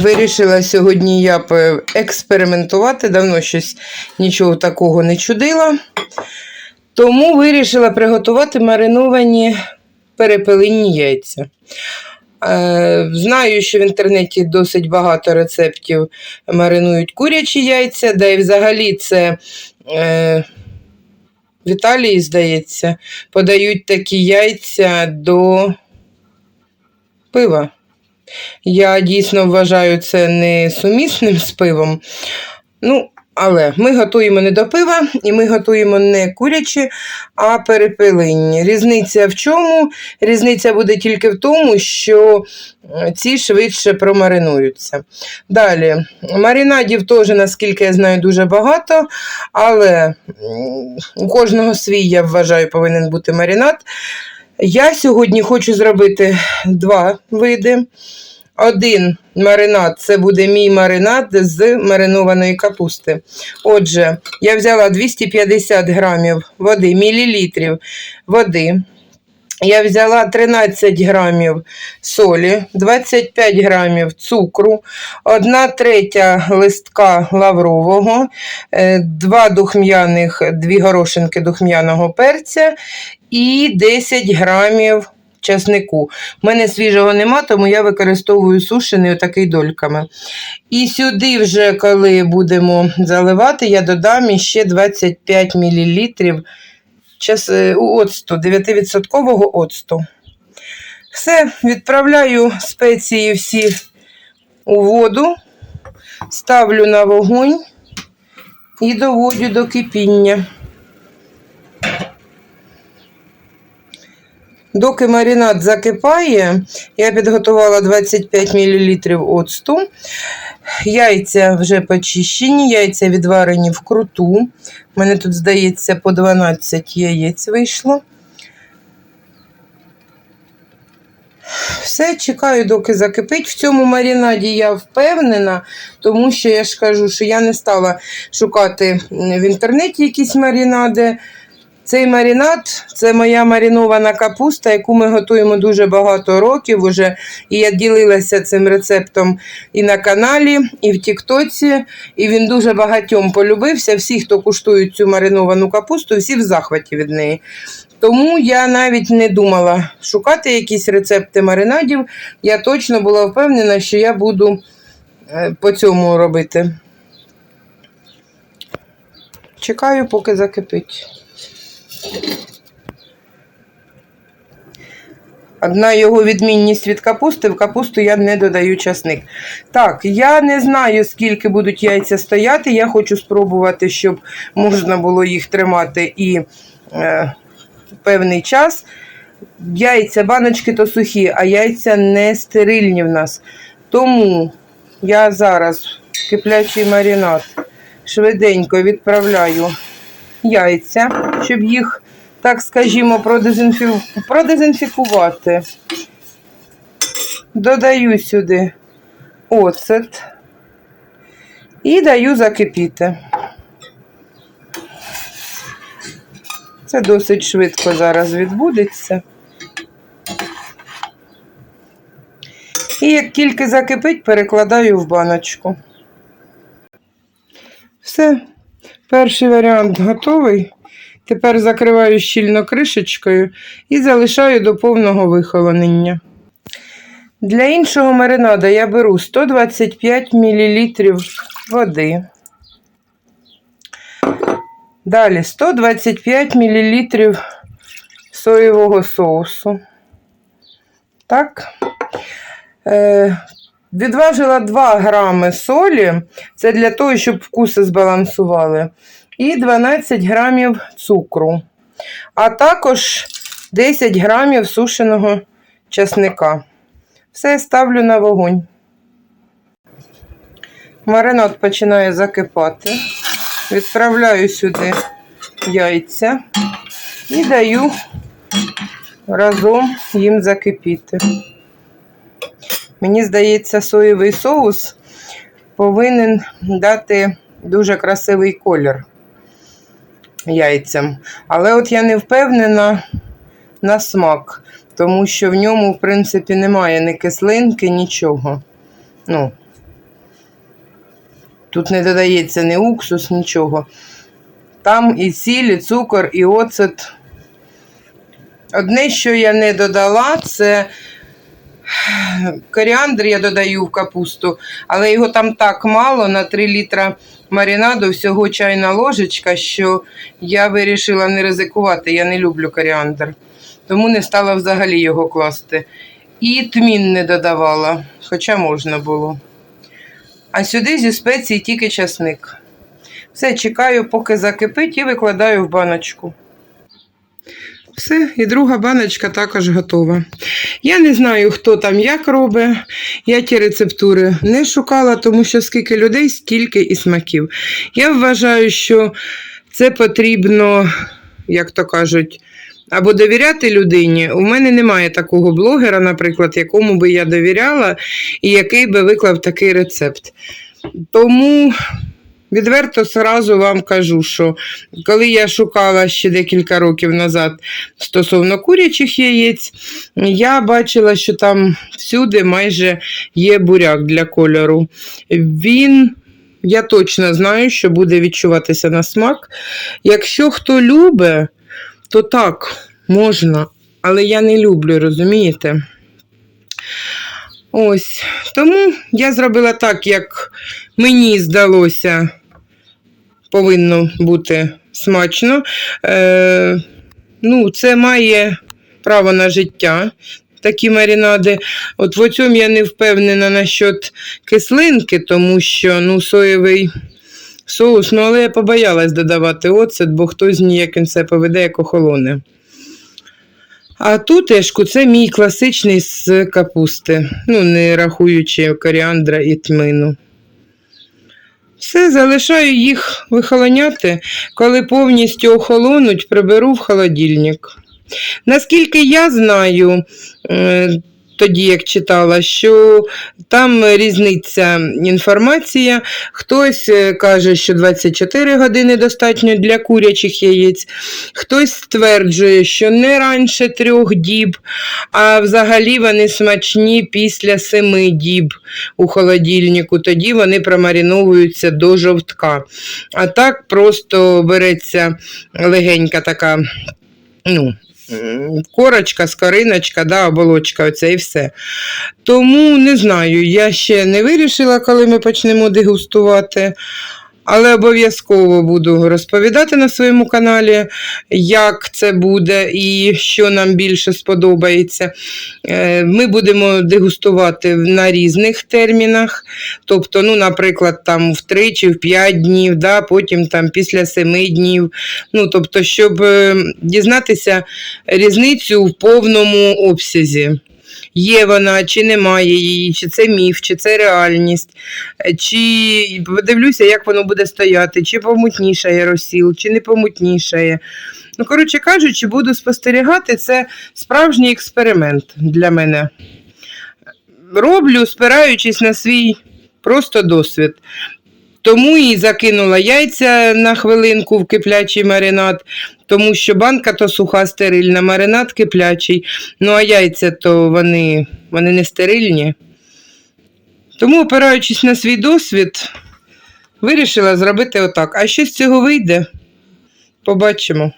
Вирішила сьогодні я експериментувати. Давно щось нічого такого не чудила. Тому вирішила приготувати мариновані перепелинні яйця. Е, знаю, що в інтернеті досить багато рецептів маринують курячі яйця, да і взагалі це е, в Італії, здається, подають такі яйця до пива. Я дійсно вважаю це несумісним з пивом. Ну, але ми готуємо не до пива, і ми готуємо не курячі, а перепелинні. Різниця в чому? Різниця буде тільки в тому, що е, ці швидше промаринуються. Далі, маринадів теж, наскільки я знаю, дуже багато, але у кожного свій, я вважаю, повинен бути маринад. Я сьогодні хочу зробити два види. Один маринад це буде мій маринад з маринованої капусти. Отже, я взяла 250 грамів води, мілілітрів води. Я взяла 13 грамів солі, 25 грамів цукру, 1 третя листка лаврового, 2 духмяних, 2 горошинки духмяного перця і 10 грамів часнику. У мене свіжого нема, тому я використовую сушений отакий дольками. І сюди, вже, коли будемо заливати, я додам іще 25 мл час, е, оцту, 9% оцту. Все, відправляю спеції всі у воду, ставлю на вогонь і доводю до кипіння. Доки маринад закипає, я підготувала 25 мл оцту. Яйця вже почищені, яйця відварені вкруту. У мене тут, здається, по 12 яєць вийшло. Все, чекаю, доки закипить. В цьому маринаді я впевнена, тому що я ж кажу, що я не стала шукати в інтернеті якісь маринади. Цей маринад це моя маринована капуста, яку ми готуємо дуже багато років уже. І я ділилася цим рецептом і на каналі, і в Тіктоці. І він дуже багатьом полюбився. Всі, хто куштують цю мариновану капусту, всі в захваті від неї. Тому я навіть не думала шукати якісь рецепти маринадів. Я точно була впевнена, що я буду е, по цьому робити. Чекаю, поки закипить. Одна його відмінність від капусти, в капусту я не додаю часник. Так, я не знаю, скільки будуть яйця стояти. Я хочу спробувати, щоб можна було їх тримати і е, певний час. Яйця, баночки то сухі, а яйця не стерильні в нас. Тому я зараз киплячий маринад швиденько відправляю яйця, щоб їх, так скажімо, продезінфі... продезінфікувати. Додаю сюди оцет і даю закипіти. Це досить швидко зараз відбудеться. І як тільки закипить, перекладаю в баночку. Все. Перший варіант готовий. Тепер закриваю щільно кришечкою і залишаю до повного вихолонення. Для іншого маринада я беру 125 мл води. Далі 125 мл соєвого соусу. Так. Відважила 2 грами солі, це для того, щоб вкуси збалансували. І 12 грамів цукру. А також 10 грамів сушеного часника. Все ставлю на вогонь. Маринад починає закипати. Відправляю сюди яйця і даю разом їм закипіти. Мені здається, соєвий соус повинен дати дуже красивий колір яйцям. Але от я не впевнена на смак, тому що в ньому, в принципі, немає ні кислинки, нічого. Ну, тут не додається ні уксус, нічого. Там і сіль, і цукор, і оцет. Одне, що я не додала, це коріандр я додаю в капусту, але його там так мало на 3 літра маринаду, всього чайна ложечка, що я вирішила не ризикувати. Я не люблю коріандр. Тому не стала взагалі його класти. І тмін не додавала, хоча можна було. А сюди зі спецій тільки часник. Все, чекаю, поки закипить, і викладаю в баночку. Все, і друга баночка також готова. Я не знаю, хто там як робить. Я ті рецептури не шукала, тому що скільки людей, стільки і смаків. Я вважаю, що це потрібно, як то кажуть, або довіряти людині. У мене немає такого блогера, наприклад, якому би я довіряла і який би виклав такий рецепт. Тому відверто сразу вам кажу, що коли я шукала ще декілька років назад стосовно курячих яєць, я бачила, що там всюди майже є буряк для кольору. Він. Я точно знаю, що буде відчуватися на смак. Якщо хто любить, то так, можна, але я не люблю, розумієте? Ось. Тому я зробила так, як мені здалося, повинно бути смачно. Е, ну, це має право на життя. Такі маринади. От в цьому я не впевнена насчет кислинки, тому що ну, соєвий соус, ну але я побоялась додавати оцет, бо хтось ніяк він себе поведе, як охолоне. А тутешку це мій класичний з капусти, ну, не рахуючи коріандра і тмину. Все, залишаю їх вихолоняти, коли повністю охолонуть, приберу в холодильник. Наскільки я знаю, е, тоді як читала, що там різниця інформація. Хтось е, каже, що 24 години достатньо для курячих яєць, хтось стверджує, що не раніше трьох діб, а взагалі вони смачні після семи діб у холодильнику. Тоді вони промариновуються до жовтка. А так просто береться легенька така. ну, Корочка, скориночка, да, оболочка, оце і все. Тому не знаю, я ще не вирішила, коли ми почнемо дегустувати. Але обов'язково буду розповідати на своєму каналі, як це буде і що нам більше сподобається. Е, Ми будемо дегустувати на різних термінах. Тобто, ну, наприклад, там в 3 чи в 5 днів, да, потім там після 7 днів. Ну, тобто, щоб е, дізнатися різницю в повному обсязі. Є вона, чи немає її, чи це міф, чи це реальність, е, чи подивлюся, як воно буде стояти, чи помутнішає розсіл, чи не помутнішає. Ну, коротше кажучи, буду спостерігати, це справжній експеримент для мене. Роблю, спираючись на свій просто досвід. Тому і закинула яйця на хвилинку в киплячий маринад, тому що банка то суха стерильна, маринад киплячий. Ну а яйця то вони, вони не стерильні. Тому, опираючись на свій досвід, вирішила зробити отак. А що з цього вийде? Побачимо.